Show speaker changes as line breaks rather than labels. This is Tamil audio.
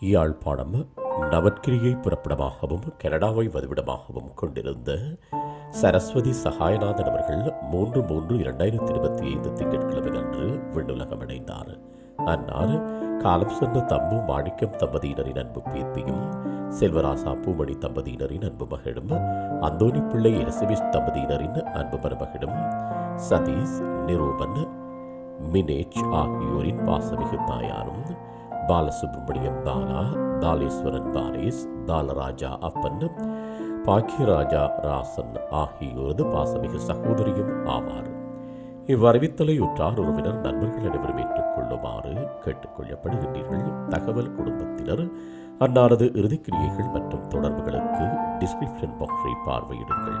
யாழ்ப்பாணம் நவற்கிரியை புறப்படமாகவும் கனடாவை வதிவிடமாகவும் கொண்டிருந்த சரஸ்வதி சகாயநாதன் அவர்கள் மூன்று மூன்று இரண்டாயிரத்தி இருபத்தி ஐந்து திங்கட்கிழமை அன்று விண்ணுலகம் அடைந்தார் அன்னார் காலம் சென்ற தம்பு மாணிக்கம் தம்பதியினரின் அன்பு பேத்தியும் செல்வராசா பூமணி தம்பதியினரின் அன்பு மகளும் அந்தோனி பிள்ளை எலிசபெத் தம்பதியினரின் அன்பு மருமகளும் சதீஷ் நிரூபன் மினேஜ் ஆகியோரின் பாசமிகு தாயாரும் பாலசுப்ரமணியம் பாலா பாலேஸ்வரன் பாரேஸ் பாலராஜா அப்பன் பாக்கியராஜா ராசன் ஆகியோரது பாசமிகு சகோதரியும் ஆவார். இவ்வறிவித்தலை உற்றார் உறவினர் நண்பர்கள் அனைவரும் ஏற்றுக்கொள்ளுமாறு கேட்டுக்கொள்ளப்படுகின்றீர்கள். தகவல் குடும்பத்தினர் அன்னாரது இறுதிக்கிரியைகள் மற்றும் தொடர்புகளுக்கு டிஸ்கிரிப்ஷன் பாக்ஸை பார்வையிடுங்கள்.